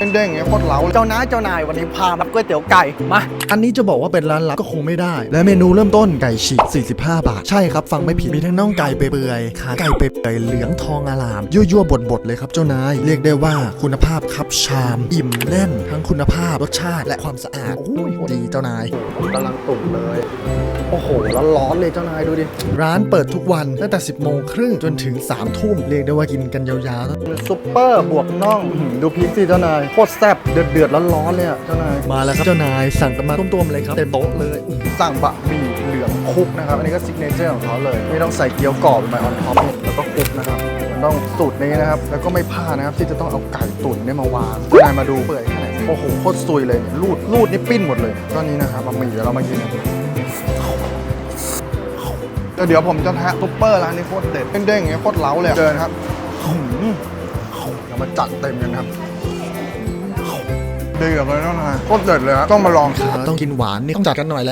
เด้งๆอย่างเงี้ยโคตรเหลาเจ้านายเจ้านายวันนี้พารับก๋วยเตี๋ยวไก่มาอันนี้จะบอกว่าเป็นร้านลับก็คงไม่ได้ และเมนูเริ่มต้นไก่ฉีก 45 บาท ใช่ครับ ฟังไม่ผิด มีทั้งน่องไก่เปื่อยๆขาไก่เปื่อยๆเหลืองทองอลาม ยั่วๆบดๆเลยครับเจ้านาย เรียกได้ว่าคุณภาพครับชาม อิ่มแน่น ทั้งคุณภาพรสชาติและความสะอาดโอ้ยดีเจ้านายผมกำลังตุ่มเลย โอ้โหร้อนๆเลยเจ้านายดูดิ ร้านเปิดทุกวันตั้งแต่ 10โมงครึ่งจนถึง3ทุ่มเรียกได้ว่ากินกันยาวๆซุปเปอร์บวกน่องอื้อหือดูพริกสิเจ้านายโคตรแซ่บเดือดเดือดๆร้อนๆเลยอะเจ้านายมาแล้วครับเจ้านายสั่งกันมาต้มๆเลยครับเต็มโต๊ะเลยสั่งบะหมี่เหลืองคลุกนะครับอันนี้ก็ซิกเนเจอร์ของเขาเลย ไม่ต้องใส่เกี๊ยวกรอบไปออนท็อปแล้วก็คลุกนะครับมันต้องสูตรนี้นะครับแล้วก็ไม่พลาดนะครับที่จะต้องเอาไก่ตุ๋นเนี่ยมาวางเจ้านายมาดูเปื่อยแค่ไหนโอ้โหโคตรซุยเลยเนี่ยรูดรูดนี่ปิ้นหมดเลยก็นี้นะครับบะหมี่เดี๋ยวเรามากินกันแล้วเดี๋ยวผมจะแทะซุปเปอร์ร้านนี้โคตรเด็ดเด้งๆอย่างเงี้ยโคตรเล้าเลยเดินครับหืมเดี๋ยวมาจัดเต็มกันครับเดือดเลยนะนานโคตรเด็ดเลยครับต้องมาลอง ต้องกินหวานนี่ต้องจัดกันหน่อยแล้ว